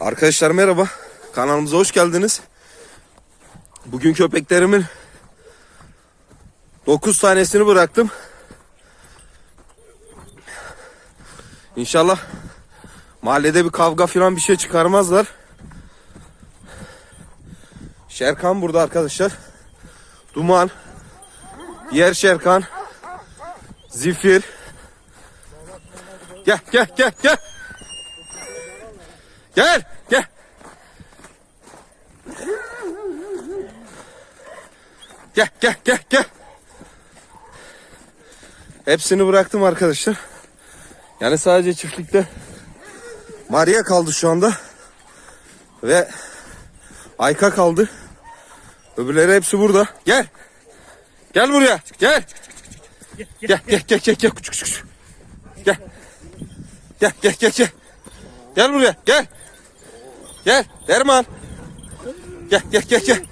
Arkadaşlar merhaba. Kanalımıza hoş geldiniz. Bugün köpeklerimin 9 tanesini bıraktım. İnşallah mahallede bir kavga falan bir şey çıkarmazlar. Şerkan burada arkadaşlar. Duman. Diğer Şerkan. Zifir. Gel gel gel gel. Gel gel. Gel gel gel gel. Hepsini bıraktım arkadaşlar. Yani sadece çiftlikte Maria kaldı şu anda. Ve Ayka kaldı. Öbürleri hepsi burada. Gel. Gel buraya. Gel. Gel gel gel gel gel. Gel. Gel gel gel gel. Gel buraya. Gel. Gel. Derman. Gel gel gel gel.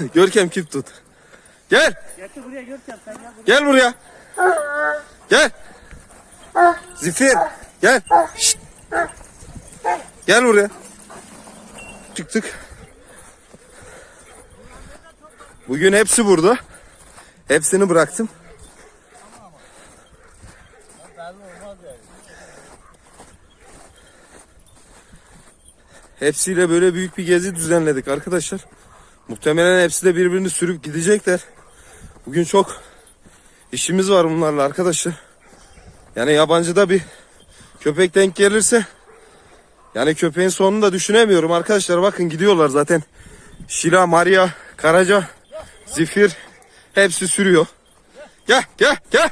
Görkem kip tut. Gel. Getir buraya Görkem sen gel buraya. Gel buraya. Gel. Zifir. Gel. Şşt. Gel buraya. Çıktık. Bugün hepsi burada. Hepsini bıraktım. Hepsiyle böyle büyük bir gezi düzenledik arkadaşlar. Muhtemelen hepsi de birbirini sürüp gidecekler. Bugün çok işimiz var bunlarla arkadaşlar. Yani yabancıda bir köpek denk gelirse yani köpeğin sonunu da düşünemiyorum arkadaşlar. Bakın gidiyorlar zaten. Şila, Maria, Karaca, Zifir hepsi sürüyor. Gel gel gel.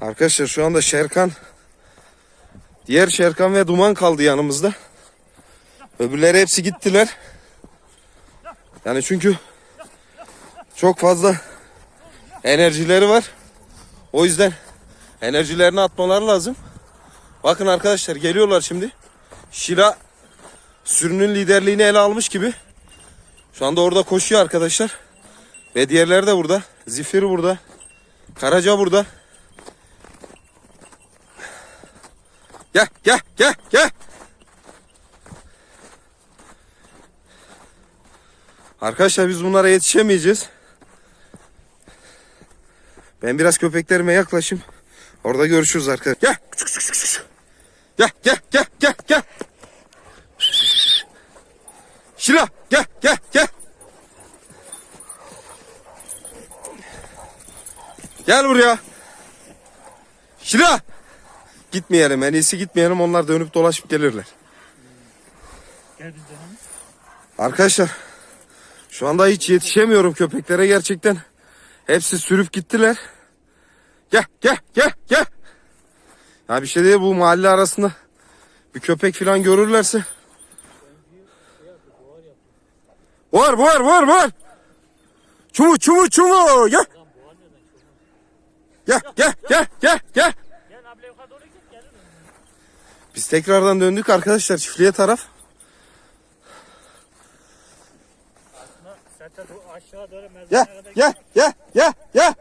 Arkadaşlar şu anda Şerkan Diğer Şerkan ve Duman kaldı yanımızda. Öbürleri hepsi gittiler. Yani çünkü çok fazla enerjileri var. O yüzden enerjilerini atmaları lazım. Bakın arkadaşlar geliyorlar şimdi. Şila sürünün liderliğini ele almış gibi. Şu anda orada koşuyor arkadaşlar. Ve diğerleri de burada. Zifir burada. Karaca burada. Gel gel gel gel. Arkadaşlar biz bunlara yetişemeyeceğiz. Ben biraz köpeklerime yaklaşayım. Orada görüşürüz arkadaşlar. Gel. Gel gel gel gel gel. Şila gel gel gel. Gel buraya. Şila. Gitmeyelim en iyisi gitmeyelim onlar dönüp dolaşıp gelirler. Gel biz dönelim. Arkadaşlar şu anda hiç yetişemiyorum köpeklere gerçekten. Hepsi sürüp gittiler. Gel gel gel gel. Ya bir şey değil bu mahalle arasında bir köpek falan görürlerse. Var var var var. Çumu çumu çumu gel. Gel gel gel gel gel. Gel abla yukarı doğru git gelir. Biz tekrardan döndük arkadaşlar çiftliğe taraf. Kadar gel gel gel gel.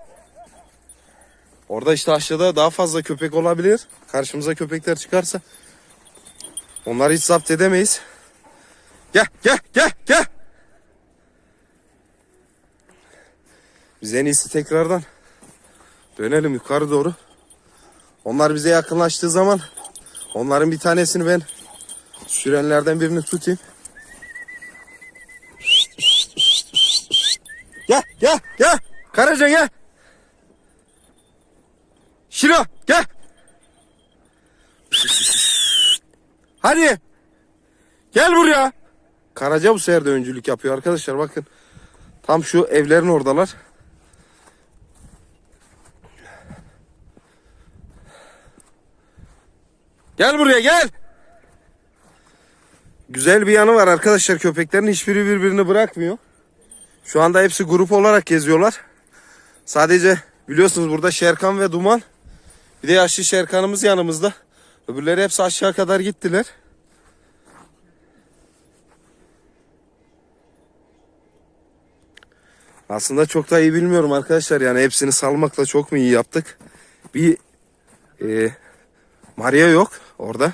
Orada işte aşağıda daha fazla köpek olabilir. Karşımıza köpekler çıkarsa onları hiç zapt edemeyiz. Gel gel gel gel. Biz en iyisi tekrardan dönelim yukarı doğru. Onlar bize yakınlaştığı zaman onların bir tanesini ben sürenlerden birini tutayım. Gel gel gel. Karaca gel. Şilo gel. Hadi. Gel buraya. Karaca bu sefer öncülük yapıyor arkadaşlar bakın. Tam şu evlerin oradalar. Gel buraya gel. Güzel bir yanı var arkadaşlar köpeklerin hiçbiri birbirini bırakmıyor. Şu anda hepsi grup olarak geziyorlar. Sadece biliyorsunuz burada Şerkan ve Duman. Bir de yaşlı Şerkan'ımız yanımızda. Öbürleri hepsi aşağı kadar gittiler. Aslında çok da iyi bilmiyorum arkadaşlar. Yani hepsini salmakla çok mu iyi yaptık? Bir e, Maria yok orada.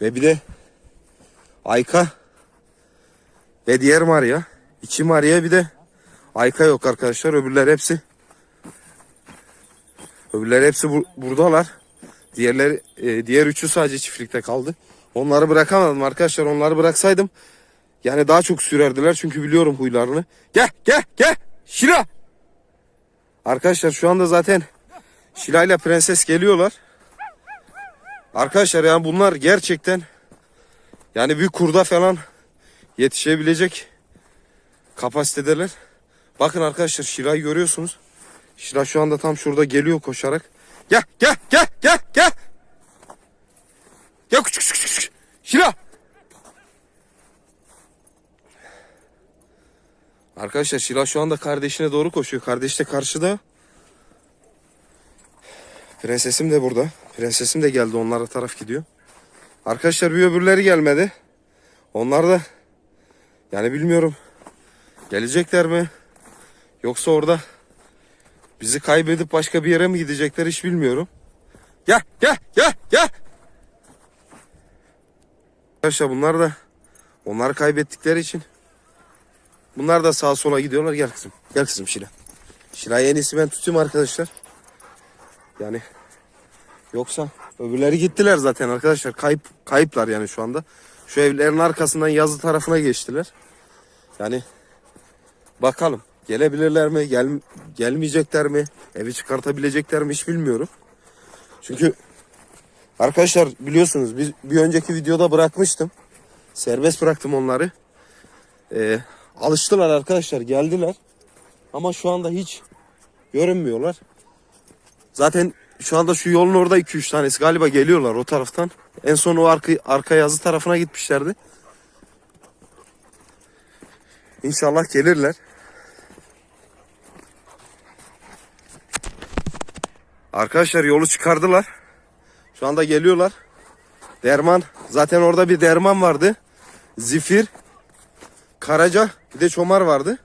Ve bir de Ayka ve diğer Maria. İki Maria bir de Ayka yok arkadaşlar. Öbürler hepsi öbürler hepsi bu- buradalar. Diğerleri e, diğer üçü sadece çiftlikte kaldı. Onları bırakamadım arkadaşlar. Onları bıraksaydım yani daha çok sürerdiler çünkü biliyorum huylarını. Gel gel gel Şila. Arkadaşlar şu anda zaten Şila ile Prenses geliyorlar. Arkadaşlar yani bunlar gerçekten yani bir kurda falan yetişebilecek kapasitedeler. Bakın arkadaşlar Şila'yı görüyorsunuz. Şila şu anda tam şurada geliyor koşarak. Gel gel gel gel gel. Gel küçük küçük küçük. Şila. Arkadaşlar Şila şu anda kardeşine doğru koşuyor. Kardeş de karşıda. Prensesim de burada. Prensesim de geldi. Onlara taraf gidiyor. Arkadaşlar bir öbürleri gelmedi. Onlar da yani bilmiyorum gelecekler mi? Yoksa orada bizi kaybedip başka bir yere mi gidecekler hiç bilmiyorum. Gel gel gel gel. Arkadaşlar bunlar da onları kaybettikleri için bunlar da sağa sola gidiyorlar. Gel kızım. Gel kızım Şila. Şila'yı en ben tutayım arkadaşlar. Yani yoksa öbürleri gittiler zaten arkadaşlar. Kayıp kayıplar yani şu anda. Şu evlerin arkasından yazı tarafına geçtiler. Yani bakalım gelebilirler mi? Gel, gelmeyecekler mi? Evi çıkartabilecekler mi hiç bilmiyorum. Çünkü arkadaşlar biliyorsunuz biz bir önceki videoda bırakmıştım. Serbest bıraktım onları. Ee, alıştılar arkadaşlar geldiler. Ama şu anda hiç görünmüyorlar. Zaten şu anda şu yolun orada 2-3 tanesi galiba geliyorlar o taraftan. En son o arka, arka yazı tarafına gitmişlerdi. İnşallah gelirler. Arkadaşlar yolu çıkardılar. Şu anda geliyorlar. Derman. Zaten orada bir derman vardı. Zifir. Karaca. Bir de çomar vardı.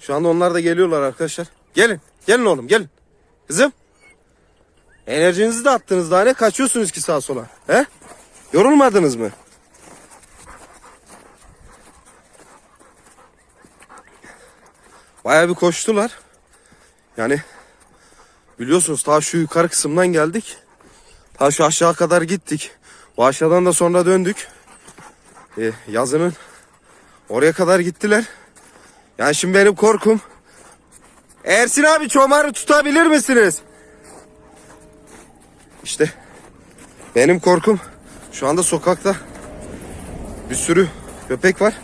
Şu anda onlar da geliyorlar arkadaşlar. Gelin. Gelin oğlum gelin. Kızım. Enerjinizi de attınız daha ne kaçıyorsunuz ki sağa sola? He? Yorulmadınız mı? Bayağı bir koştular. Yani biliyorsunuz ta şu yukarı kısımdan geldik. Ta şu aşağı kadar gittik. O aşağıdan da sonra döndük. Ee, yazının oraya kadar gittiler. Yani şimdi benim korkum. Ersin abi çomarı tutabilir misiniz? İşte benim korkum şu anda sokakta bir sürü köpek var.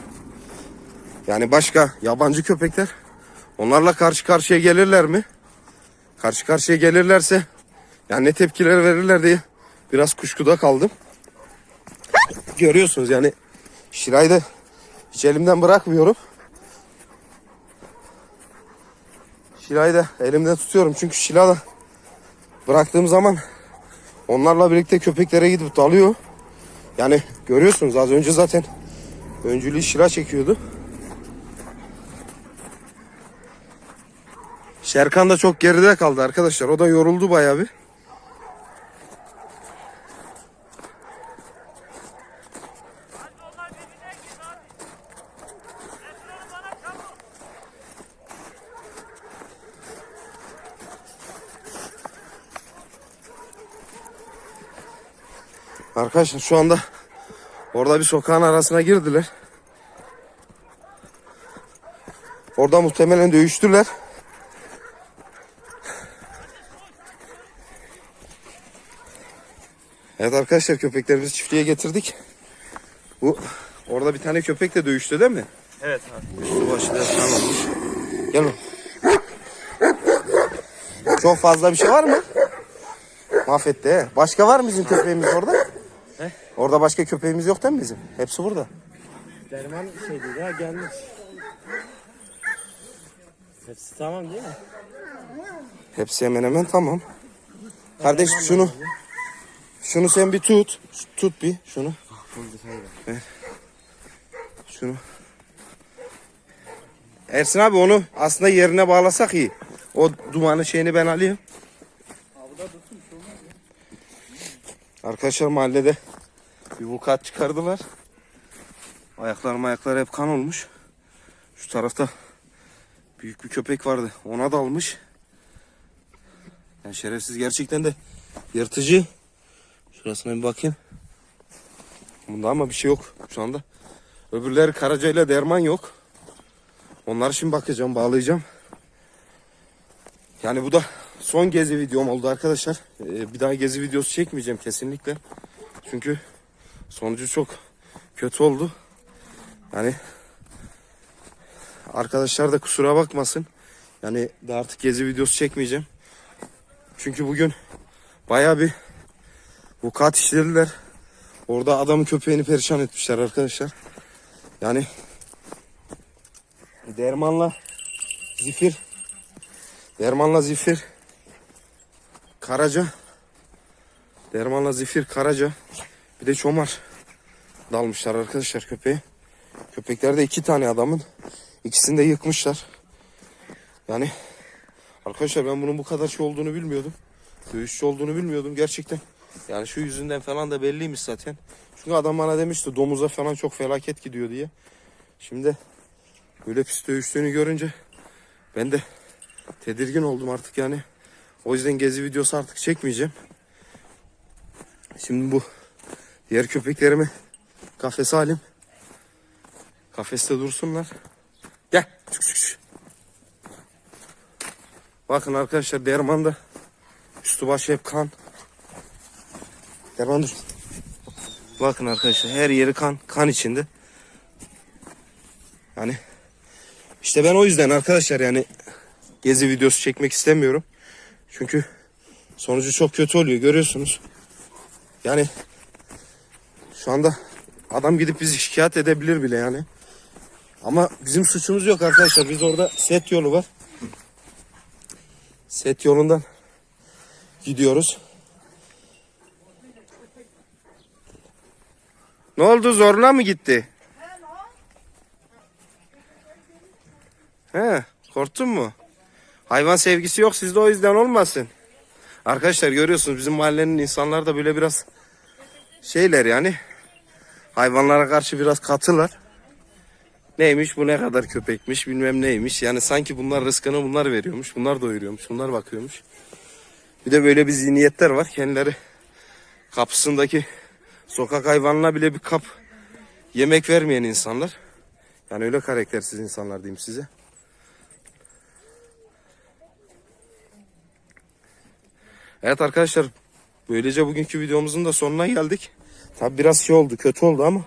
Yani başka yabancı köpekler. Onlarla karşı karşıya gelirler mi? Karşı karşıya gelirlerse yani ne tepkiler verirler diye biraz kuşkuda kaldım. Görüyorsunuz yani Şiray'ı da hiç elimden bırakmıyorum. Şiray'ı da elimden tutuyorum çünkü Şila bıraktığım zaman onlarla birlikte köpeklere gidip dalıyor. Yani görüyorsunuz az önce zaten öncülüğü Şila çekiyordu. Şerkan da çok geride kaldı arkadaşlar. O da yoruldu bayağı bir. Onlar birbirine girdi abi. Getir onu bana çabuk. Arkadaşlar şu anda orada bir sokağın arasına girdiler. Orada muhtemelen dövüştüler. Evet arkadaşlar köpeklerimizi çiftliğe getirdik. Bu orada bir tane köpek de dövüştü değil mi? Evet abi. Üstü başı da tamammış. Gel oğlum. Çok fazla bir şey var mı? Mahvetti he. Başka var mı bizim köpeğimiz orada? He? Orada başka köpeğimiz yok değil mi bizim? Hepsi burada. Derman şeydi ya gelmiş. Hepsi tamam değil mi? Hepsi hemen hemen tamam. Kardeş şunu şunu sen bir tut. Tut bir şunu. Ver. Şunu. Ersin abi onu aslında yerine bağlasak iyi. O dumanı şeyini ben alayım. Arkadaşlar mahallede bir vukuat çıkardılar. Ayaklarım ayakları hep kan olmuş. Şu tarafta büyük bir köpek vardı. Ona dalmış. Yani şerefsiz gerçekten de yırtıcı. Şurasına bir bakayım. Bunda ama bir şey yok şu anda. Öbürleri karacayla derman yok. Onları şimdi bakacağım, bağlayacağım. Yani bu da son gezi videom oldu arkadaşlar. Ee, bir daha gezi videosu çekmeyeceğim kesinlikle. Çünkü sonucu çok kötü oldu. Yani arkadaşlar da kusura bakmasın. Yani daha artık gezi videosu çekmeyeceğim. Çünkü bugün bayağı bir vukuat işlediler. Orada adamın köpeğini perişan etmişler arkadaşlar. Yani dermanla zifir dermanla zifir karaca dermanla zifir karaca bir de çomar dalmışlar arkadaşlar köpeğe. Köpekler de iki tane adamın. İkisini de yıkmışlar. Yani arkadaşlar ben bunun bu kadar şey olduğunu bilmiyordum. Dövüşçü olduğunu bilmiyordum gerçekten. Yani şu yüzünden falan da belliymiş zaten. Çünkü adam bana demişti domuza falan çok felaket gidiyor diye. Şimdi böyle pis dövüştüğünü görünce ben de tedirgin oldum artık yani. O yüzden gezi videosu artık çekmeyeceğim. Şimdi bu diğer köpeklerimi kafese alayım. Kafeste dursunlar. Gel. Çık çık çık. Bakın arkadaşlar dermanda üstü başı hep kan. Derman dur. Bakın arkadaşlar her yeri kan. Kan içinde. Yani işte ben o yüzden arkadaşlar yani gezi videosu çekmek istemiyorum. Çünkü sonucu çok kötü oluyor görüyorsunuz. Yani şu anda adam gidip bizi şikayet edebilir bile yani. Ama bizim suçumuz yok arkadaşlar. Biz orada set yolu var. Set yolundan gidiyoruz. Ne oldu zoruna mı gitti? He, korktun mu? Hayvan sevgisi yok sizde o yüzden olmasın. Arkadaşlar görüyorsunuz bizim mahallenin insanlar da böyle biraz şeyler yani. Hayvanlara karşı biraz katılar. Neymiş bu ne kadar köpekmiş bilmem neymiş. Yani sanki bunlar rızkını bunlar veriyormuş. Bunlar doyuruyormuş. Bunlar bakıyormuş. Bir de böyle bir zihniyetler var. Kendileri kapısındaki sokak hayvanına bile bir kap yemek vermeyen insanlar. Yani öyle karaktersiz insanlar diyeyim size. Evet arkadaşlar böylece bugünkü videomuzun da sonuna geldik. Tabi biraz şey oldu kötü oldu ama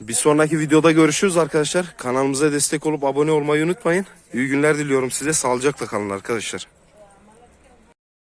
bir sonraki videoda görüşürüz arkadaşlar. Kanalımıza destek olup abone olmayı unutmayın. İyi günler diliyorum size. Sağlıcakla kalın arkadaşlar.